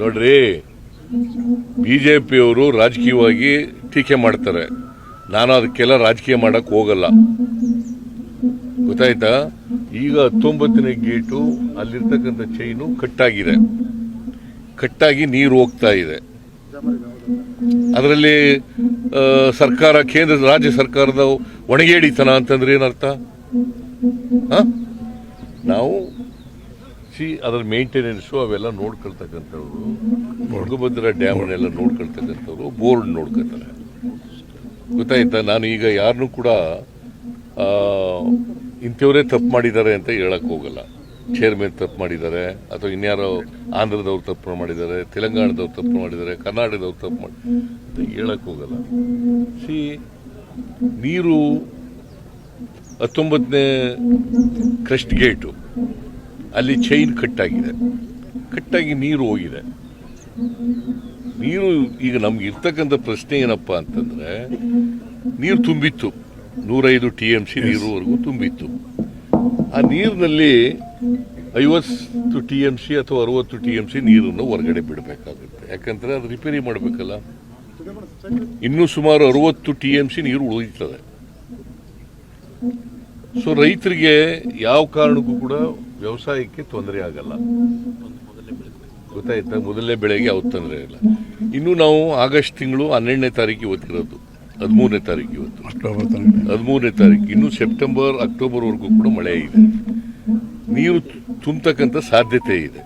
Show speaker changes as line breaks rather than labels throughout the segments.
ನೋಡ್ರಿ ಪಿಯವರು ರಾಜಕೀಯವಾಗಿ ಟೀಕೆ ಮಾಡ್ತಾರೆ. ನಾನು ಅದಕ್ಕೆಲ್ಲ ರಾಜಕೀಯ ಮಾಡಕ್ ಹೋಗಲ್ಲ. ಗೊತ್ತಾಯ್ತಾ? ಈಗ ಹತ್ತೊಂಬತ್ತನೇ ಗೇಟು ಅಲ್ಲಿರ್ತಕ್ಕಂಥ ಚೈನು ಕಟ್ಟಾಗಿದೆ. ಕಟ್ಟಾಗಿ ನೀರು ಹೋಗ್ತಾ ಇದೆ. ಅದರಲ್ಲಿ ಸರ್ಕಾರ, ಕೇಂದ್ರ, ರಾಜ್ಯ ಸರ್ಕಾರದ ಒಣಗೇಡಿತನ ಅಂತಂದ್ರೆ ಏನರ್ಥ? ನಾವು ಸಿ ಅದರ ಮೇಂಟೆನೆನ್ಸು ಅವೆಲ್ಲ ನೋಡ್ಕೊಳ್ತಕ್ಕಂಥವ್ರು, ತುಂಗಭದ್ರಾ ಡ್ಯಾಮ್ನೆಲ್ಲ ನೋಡ್ಕೊಳ್ತಕ್ಕಂಥವ್ರು ಬೋರ್ಡ್ ನೋಡ್ಕೊಳ್ತಾರೆ. ಗೊತ್ತಾಯ್ತಾ? ನಾನು ಈಗ ಯಾರನ್ನೂ ಕೂಡ ಇಂಥವರೇ ತಪ್ಪು ಮಾಡಿದ್ದಾರೆ ಅಂತ ಹೇಳಕ್ ಹೋಗಲ್ಲ. ಚೇರ್ಮನ್ ತಪ್ಪು ಮಾಡಿದ್ದಾರೆ, ಅಥವಾ ಇನ್ಯಾರೋ ಆಂಧ್ರದವ್ರು ತಪ್ಪು ಮಾಡಿದ್ದಾರೆ, ತೆಲಂಗಾಣದವ್ರು ತಪ್ಪು ಮಾಡಿದ್ದಾರೆ, ಕರ್ನಾಟಕದವ್ರು ತಪ್ಪು ಮಾಡಿ, ಅಂತ ಹೇಳಕ್ ಹೋಗಲ್ಲ. ಸಿ ನೀರು ಹತ್ತೊಂಬತ್ತನೇ ಕ್ರೆಸ್ಟ್ ಗೇಟು ಅಲ್ಲಿ ಚೈನ್ ಕಟ್ಟಾಗಿದೆ. ಕಟ್ಟಾಗಿ ನೀರು ಹೋಗಿದೆ. ನೀರು ಈಗ ನಮ್ಗೆ ಇರ್ತಕ್ಕಂಥ ಪ್ರಶ್ನೆ ಏನಪ್ಪ ಅಂತಂದ್ರೆ ನೀರು ತುಂಬಿತ್ತು. ನೂರೈದು ಟಿ ಎಂ ಸಿ ನೀರುವರೆಗೂ ತುಂಬಿತ್ತು. ಆ ನೀರಿನಲ್ಲಿ ಐವತ್ತು ಟಿ ಎಂ ಸಿ ಅಥವಾ ಅರವತ್ತು ಟಿ ಎಂ ಸಿ ನೀರನ್ನು ಹೊರಗಡೆ ಬಿಡಬೇಕಾಗುತ್ತೆ. ಯಾಕಂದ್ರೆ ಅದು ರಿಪೇರಿ ಮಾಡಬೇಕಲ್ಲ. ಇನ್ನೂ ಸುಮಾರು ಅರವತ್ತು ಟಿ ಎಂ ಸಿ ನೀರು ಉಳಿತದೆ ಸೊ ರೈತರಿಗೆ ಯಾವ ಕಾರಣಕ್ಕೂ ಕೂಡ ವ್ಯವಸಾಯಕ್ಕೆ ತೊಂದರೆ ಆಗಲ್ಲ. ಗೊತ್ತಾಯ್ತಾ? ಮೊದಲನೇ ಬೆಳೆಗೆ ಅವ್ರು ತೊಂದರೆ ಇಲ್ಲ. ಇನ್ನು ನಾವು ಆಗಸ್ಟ್ ತಿಂಗಳು ಹನ್ನೆರಡನೇ ತಾರೀಕು ಇವತ್ತಿರೋದು. ಹದಿಮೂರನೇ ತಾರೀಕು ಇವತ್ತು.
ಅಕ್ಟೋಬರ್
ಹದಿಮೂರನೇ ತಾರೀಕು ಇನ್ನು ಸೆಪ್ಟೆಂಬರ್ ಅಕ್ಟೋಬರ್ವರೆಗೂ ಕೂಡ ಮಳೆ ಇದೆ. ನೀರು ತುಂಬತಕ್ಕಂಥ ಸಾಧ್ಯತೆ ಇದೆ.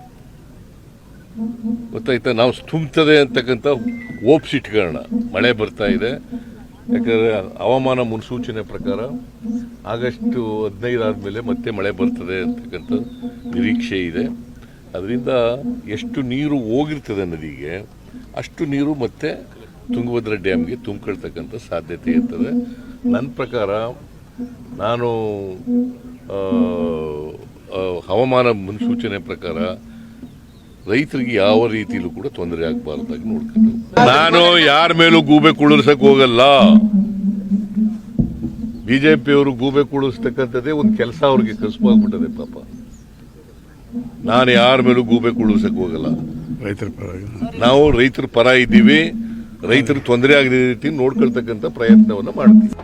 ಗೊತ್ತಾಯ್ತಾ? ನಾವು ತುಂಬ್ತದೆ ಅಂತಕ್ಕಂಥ ಓಪ್ಸ್ ಇಟ್ಕೊಳ್ಳೋಣ. ಮಳೆ ಬರ್ತಾ ಇದೆ. ಯಾಕಂದ್ರೆ ಹವಾಮಾನ ಮುನ್ಸೂಚನೆ ಪ್ರಕಾರ ಆಗಸ್ಟ್ ಹದಿನೈದು ಆದಮೇಲೆ ಮತ್ತೆ ಮಳೆ ಬರ್ತದೆ ಅಂತಕ್ಕಂಥ ನಿರೀಕ್ಷೆ ಇದೆ. ಅದರಿಂದ ಎಷ್ಟು ನೀರು ಹೋಗಿರ್ತದೆ ನದಿಗೆ, ಅಷ್ಟು ನೀರು ಮತ್ತೆ ತುಂಗಭದ್ರಾ ಡ್ಯಾಮ್ಗೆ ತುಂಬಿಕೊಳ್ತಕ್ಕಂಥ ಸಾಧ್ಯತೆ ಇರ್ತದೆ. ನನ್ನ ಪ್ರಕಾರ ನಾನು ಹವಾಮಾನ ಮುನ್ಸೂಚನೆ ಪ್ರಕಾರ ರೈತರಿಗೆ ಯಾವ ರೀತಿಯಲ್ಲೂ ಕೂಡ ತೊಂದರೆ ಆಗಬಾರ್ದಾಗಿ ನೋಡ್ಕೊಂಡು ನಾನು ಯಾರ ಮೇಲೂ ಗೂಬೆ ಕುಳಿರ್ಸಕ್ ಹೋಗಲ್ಲ. ಬಿಜೆಪಿಯವರು ಗೂಬೆ ಕುಳಿಸ್ತಕ್ಕಂಥದ್ದೇ ಒಂದು ಕೆಲಸ ಅವ್ರಿಗೆ ಕಸುಬಾಗ್ಬಿಟ್ಟದೆ ಪಾಪ. ನಾನು ಯಾರ ಮೇಲೂ ಗೂಬೆ ಕುಳಿಸಕ್ ಹೋಗಲ್ಲ.
ರೈತರ ಪರ
ನಾವು ರೈತರ ಪರ ಇದ್ದೀವಿ. ರೈತರು ತೊಂದರೆ ಆಗದ ರೀತಿ ನೋಡ್ಕೊಳ್ತಕ್ಕಂಥ ಪ್ರಯತ್ನವನ್ನು ಮಾಡ್ತೀವಿ.